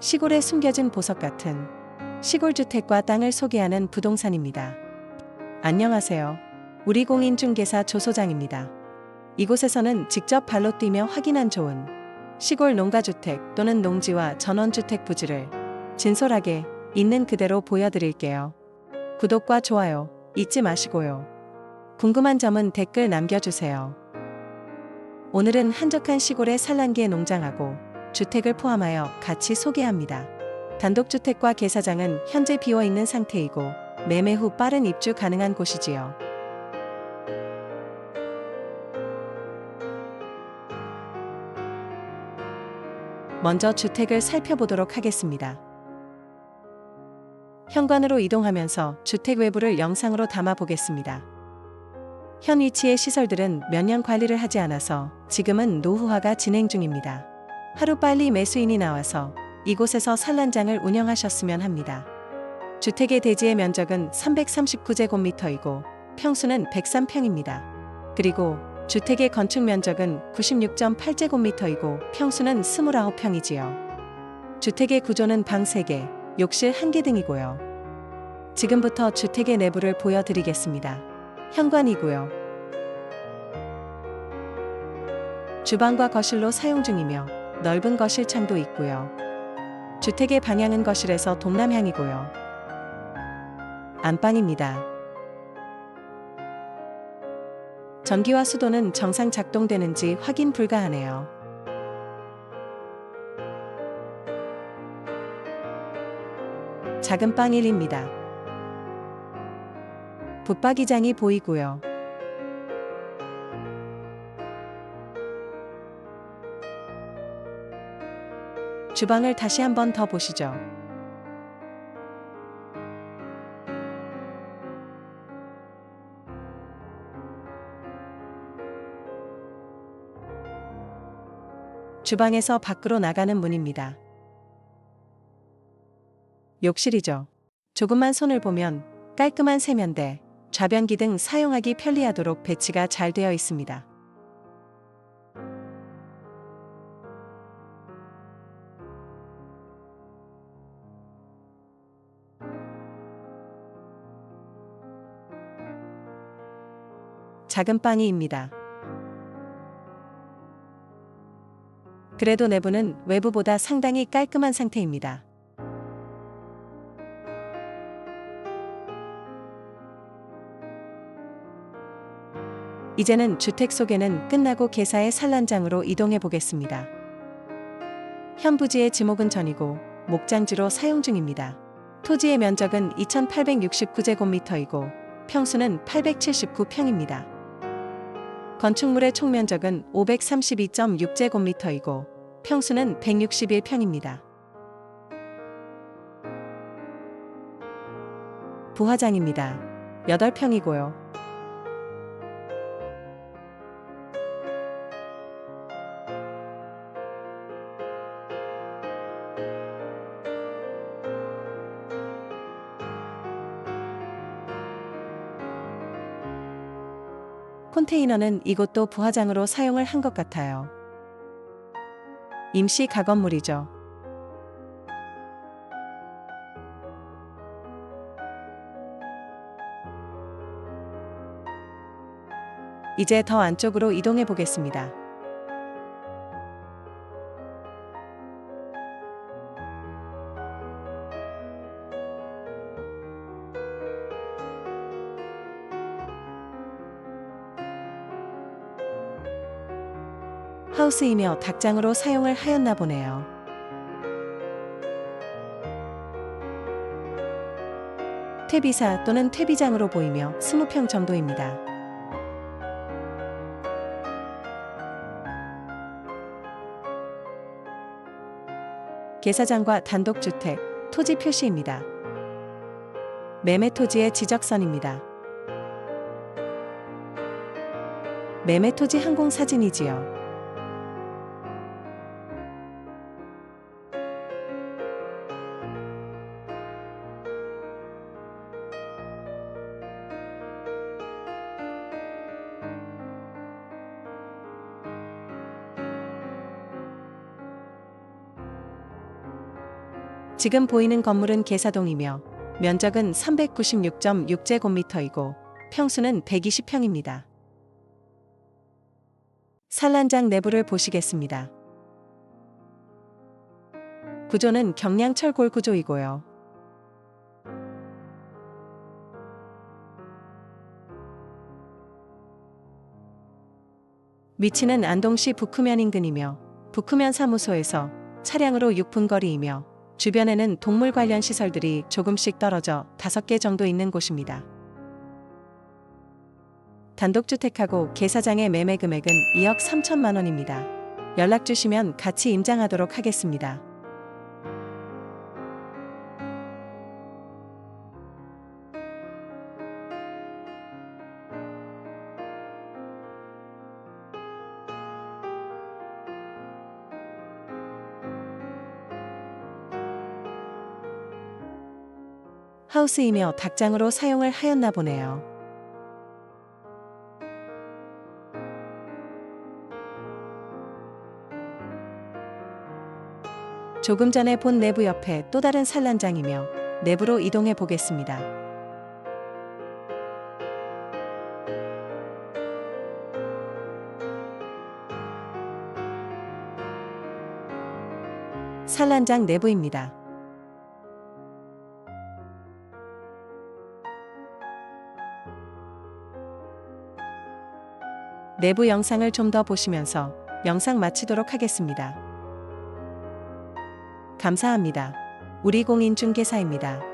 시골에 숨겨진 보석 같은 시골 주택과 땅을 소개하는 부동산입니다. 안녕하세요. 우리 공인중개사 조 소장입니다. 이곳에서는 직접 발로 뛰며 확인한 좋은 시골 농가주택 또는 농지와 전원주택 부지를 진솔하게 있는 그대로 보여드릴게요. 구독과 좋아요 잊지 마시고요. 궁금한 점은 댓글 남겨주세요. 오늘은 한적한 시골의 산란기의 농장하고 주택을 포함하여 같이 소개합니다. 단독주택과 개사장은 현재 비어 있는 상태이고 매매 후 빠른 입주 가능한 곳이지요. 먼저 주택을 살펴보도록 하겠습니다. 현관으로 이동하면서 주택 외부를 영상으로 담아 보겠습니다. 현 위치의 시설들은 몇 년 관리를 하지 않아서 지금은 노후화가 진행 중입니다. 하루빨리 매수인이 나와서 이곳에서 산란장을 운영하셨으면 합니다. 주택의 대지의 면적은 339제곱미터이고 평수는 103평입니다. 그리고 주택의 건축 면적은 96.8제곱미터이고 평수는 29평이지요. 주택의 구조는 방 3개, 욕실 1개 등이고요. 지금부터 주택의 내부를 보여드리겠습니다. 현관이고요. 주방과 거실로 사용 중이며 넓은 거실 창도 있고요. 주택의 방향은 거실에서 동남향이고요. 안방입니다. 전기와 수도는 정상 작동되는지 확인 불가하네요. 작은 방 1입니다. 붙박이장이 보이고요. 주방을 다시 한번 더 보시죠. 주방에서 밖으로 나가는 문입니다. 욕실이죠. 조금만 손을 보면 깔끔한 세면대, 좌변기 등 사용하기 편리하도록 배치가 잘 되어 있습니다. 작은 방이입니다. 그래도 내부는 외부보다 상당히 깔끔한 상태입니다. 이제는 주택 소개는 끝나고 개사의 산란장으로 이동해 보겠습니다. 현 부지의 지목은 전이고 목장지로 사용 중입니다. 토지의 면적은 2869제곱미터이고 평수는 879평입니다. 건축물의 총 면적은 532.6제곱미터이고 평수는 161평입니다. 부화장입니다. 8평이고요. 컨테이너는 이곳도 부화장으로 사용을 한 것 같아요. 임시 가건물이죠. 이제 더 안쪽으로 이동해 보겠습니다. 하우스이며 닭장으로 사용을 하였나 보네요. 퇴비사 또는 퇴비장으로 보이며 20평 정도입니다. 개사장과 단독주택, 토지 표시입니다. 매매 토지의 지적선입니다. 매매 토지 항공 사진이지요. 지금 보이는 건물은 계사동이며 면적은 396.6제곱미터이고 평수는 120평입니다. 산란장 내부를 보시겠습니다. 구조는 경량철 골 구조이고요. 위치는 안동시 북후면 인근이며 북후면 사무소에서 차량으로 6분 거리이며 주변에는 동물 관련 시설들이 조금씩 떨어져 5개 정도 있는 곳입니다. 단독주택하고 계사장의 매매 금액은 2억 3천만 원입니다. 연락 주시면 같이 임장하도록 하겠습니다. 하우스이며 닭장으로 사용을 하였나 보네요. 조금 전에 본 내부 옆에 또 다른 산란장이며 내부로 이동해 보겠습니다. 산란장 내부입니다. 내부 영상을 좀 더 보시면서 영상 마치도록 하겠습니다. 감사합니다. 우리 공인중개사입니다.